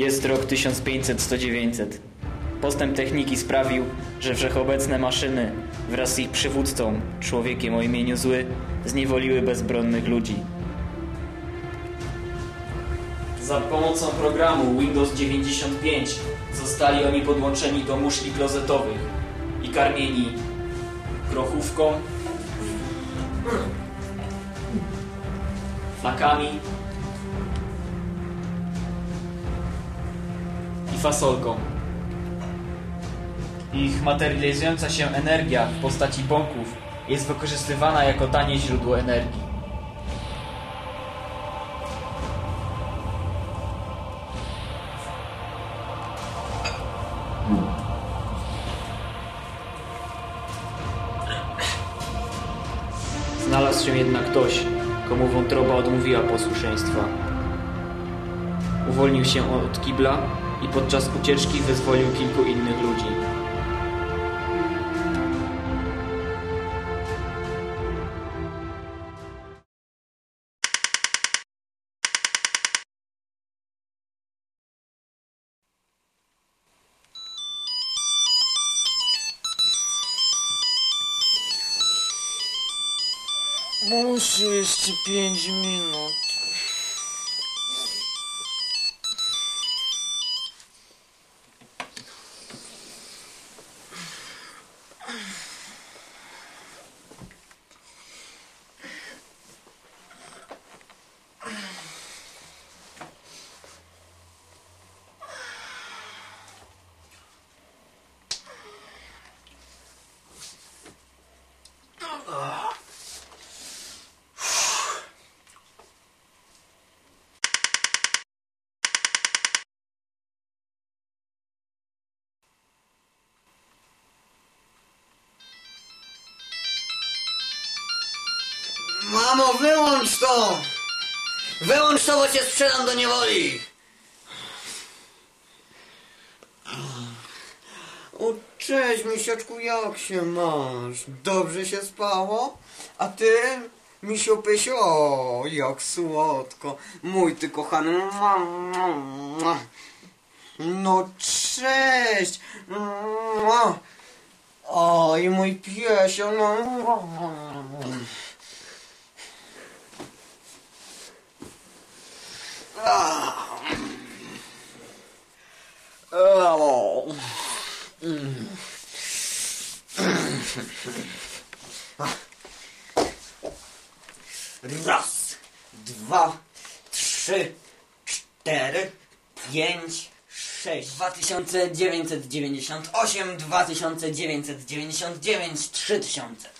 Jest rok 1500-1900. Postęp techniki sprawił, że wszechobecne maszyny wraz z ich przywódcą, człowiekiem o imieniu Zły, zniewoliły bezbronnych ludzi. Za pomocą programu Windows 95 zostali oni podłączeni do muszli klozetowych i karmieni grochówką, flakami fasolką. Ich materializująca się energia w postaci bąków jest wykorzystywana jako tanie źródło energii. Znalazł się jednak ktoś, komu wątroba odmówiła posłuszeństwa. Uwolnił się od kibla i podczas ucieczki wyzwolił kilku innych ludzi. Muszę jeszcze minut. Mamo, wyłącz to! Wyłącz to, bo cię sprzedam do niewoli! O, cześć, misiaczku, jak się masz? Dobrze się spało? A ty, misiu pysiu? O, jak słodko. Mój ty kochany. No, cześć! Oj, mój piesio, no... Raz, dwa, trzy, cztery, pięć, sześć. Dwa tysiące dziewięćset dziewięćdziesiąt osiem, dwa tysiące dziewięćset dziewięćdziesiąt dziewięć, trzy tysiące.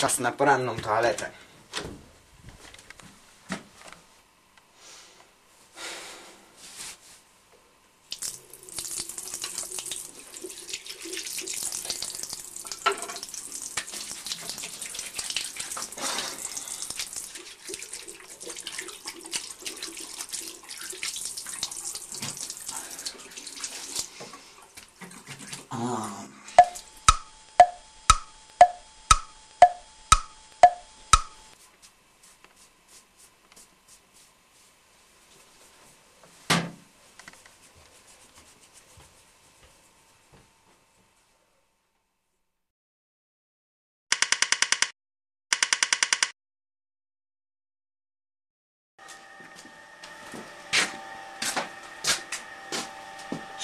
Czas na poranną toaletę.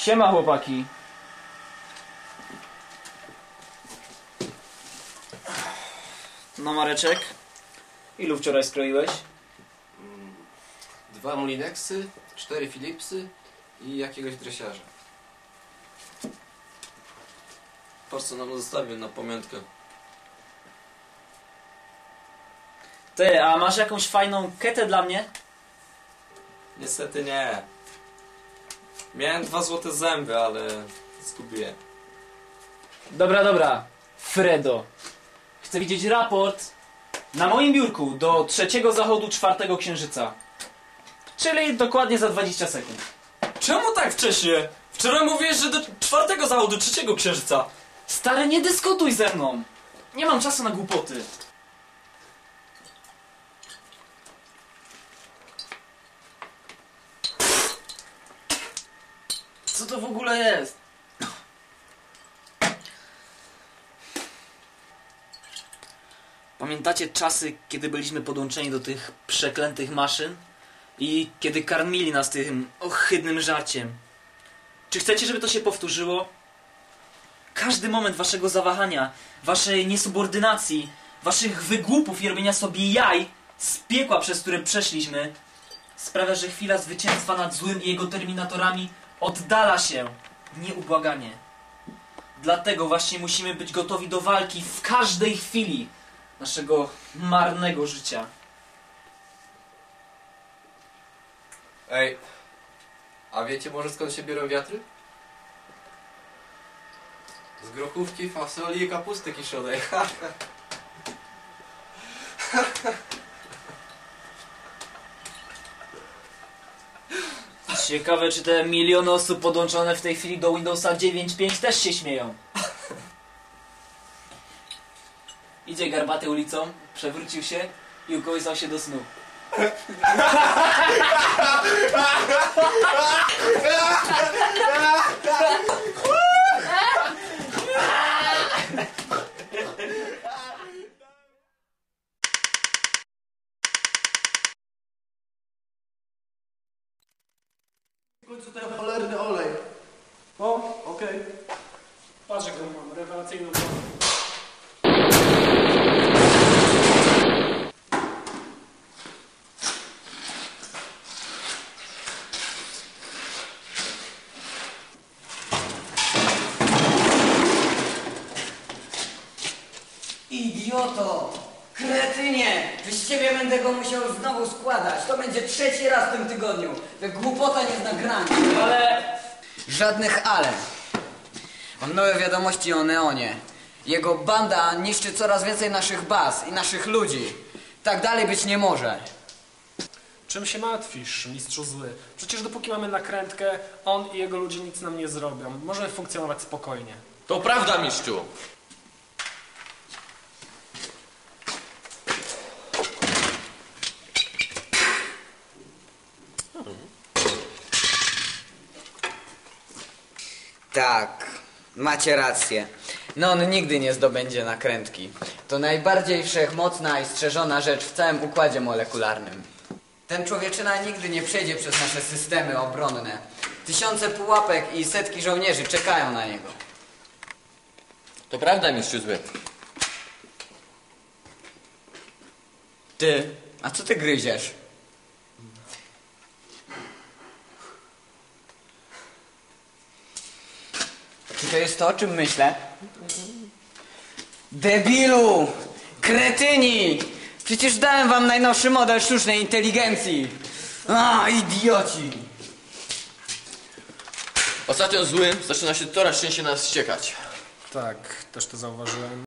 Siema chłopaki. No Mareczek, ilu wczoraj skroiłeś? Dwa Molineksy, cztery Philipsy i jakiegoś dresiarza. Patrz co nam zostawił na pamiątkę. Ty, a masz jakąś fajną ketę dla mnie? Niestety nie. Miałem dwa złote zęby, ale zgubiłem. Dobra, dobra. Fredo. Chcę widzieć raport na moim biurku do trzeciego zachodu czwartego księżyca. Czyli dokładnie za 20 sekund. Czemu tak wcześnie? Wczoraj mówiłeś, że do czwartego zachodu, trzeciego księżyca. Stary, nie dyskutuj ze mną. Nie mam czasu na głupoty. Co to w ogóle jest? Pamiętacie czasy, kiedy byliśmy podłączeni do tych przeklętych maszyn? I kiedy karmili nas tym ohydnym żarciem? Czy chcecie, żeby to się powtórzyło? Każdy moment waszego zawahania, waszej niesubordynacji, waszych wygłupów i robienia sobie jaj z piekła, przez które przeszliśmy, sprawia, że chwila zwycięstwa nad złym i jego terminatorami oddala się nieubłaganie. Dlatego właśnie musimy być gotowi do walki w każdej chwili naszego marnego życia. Ej, a wiecie może skąd się biorą wiatry? Z grochówki, fasoli i kapusty kiszonej. Ciekawe, czy te miliony osób podłączone w tej chwili do Windowsa 9.5 też się śmieją. Idzie garbaty ulicą, przewrócił się i ukołysał się do snu. końcu ten cholerny olej. O, okej. Patrz jaką mam, rewelacyjną. Idioto! Kretynie! Z ciebie będę go musiał znowu składać. To będzie trzeci raz w tym tygodniu. Ta głupota nie zna granic. Ale Żadnych ale. Mam nowe wiadomości o Neonie. Jego banda niszczy coraz więcej naszych baz i naszych ludzi. Tak dalej być nie może. Czym się martwisz, mistrzu zły? Przecież dopóki mamy nakrętkę, on i jego ludzie nic nam nie zrobią. Możemy funkcjonować spokojnie. To prawda, mistrzu. Tak, macie rację. No on nigdy nie zdobędzie nakrętki. To najbardziej wszechmocna i strzeżona rzecz w całym układzie molekularnym. Ten człowieczyna nigdy nie przejdzie przez nasze systemy obronne. Tysiące pułapek i setki żołnierzy czekają na niego. To prawda, mistrzu zły. Ty, a co ty gryziesz? Czy to jest to, o czym myślę? Debilu! Kretyni! Przecież dałem wam najnowszy model sztucznej inteligencji! A, idioci! Ostatnio zły zaczyna się coraz częściej nas ściekać. Tak, też to zauważyłem.